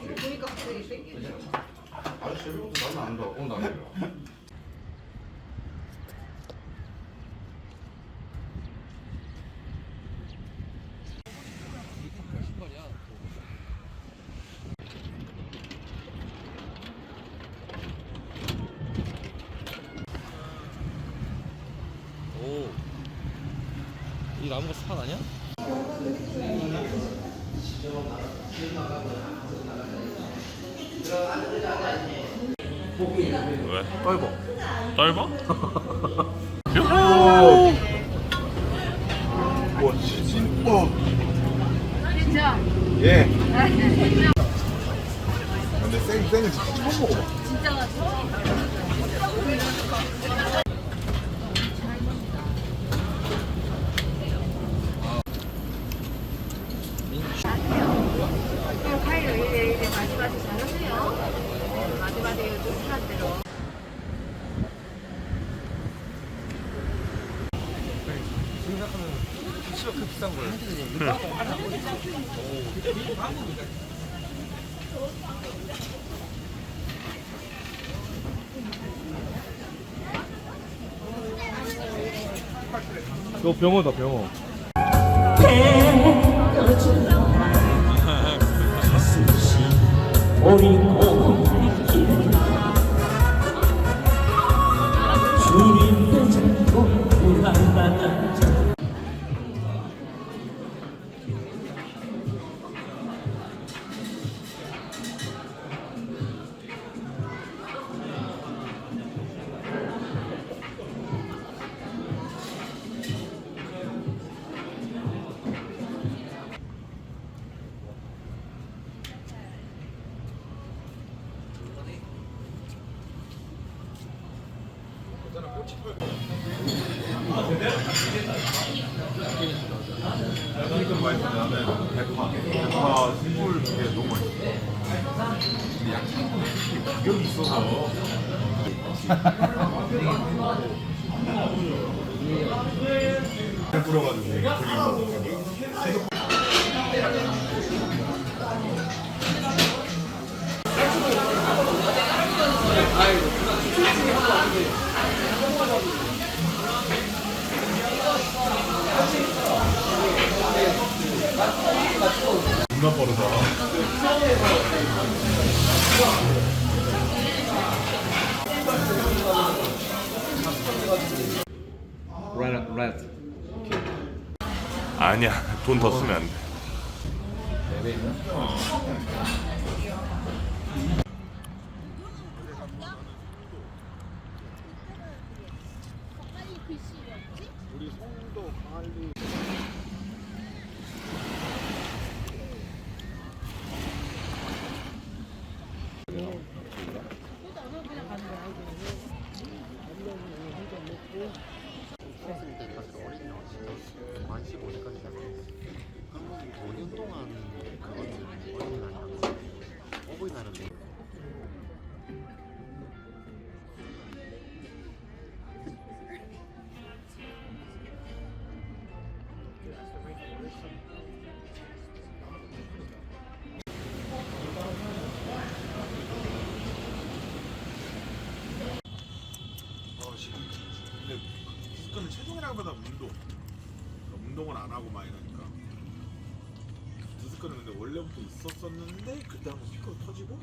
보니까 갑자기 땡기네. 아주 재미없어. 나는 안 좋아. 오늘 나무가 산 아니야? 왜? 떨고. 떨봐? 와 지진. 와. 진짜. 예. 근데 생 생은 진짜 처음 먹어봐. 진짜 처음. 파이로 이래 이래 마지막에 잘하세요. 네, 마지막에 요즘 시간 대로. 생각하면 피 치가 그 비싼 거예요. 너 병어다 병어. 이 건 맛있어. 나는 대파. 대파 국물 게 너무 맛있어. 근데 약간 가격이 있어서. 뿌려가지고 존나 빠르다. 아니야. 돈 더 쓰면 안 돼. 만 15세까지 그러면 5년 동안 그거는 어린이날이라고 어버이날은 내 체중이라기보다 운동. 그러니까 운동을 안 하고 막 이러니까. 디스크는 근데 원래부터 있었었는데 그때 한번 피크가 터지고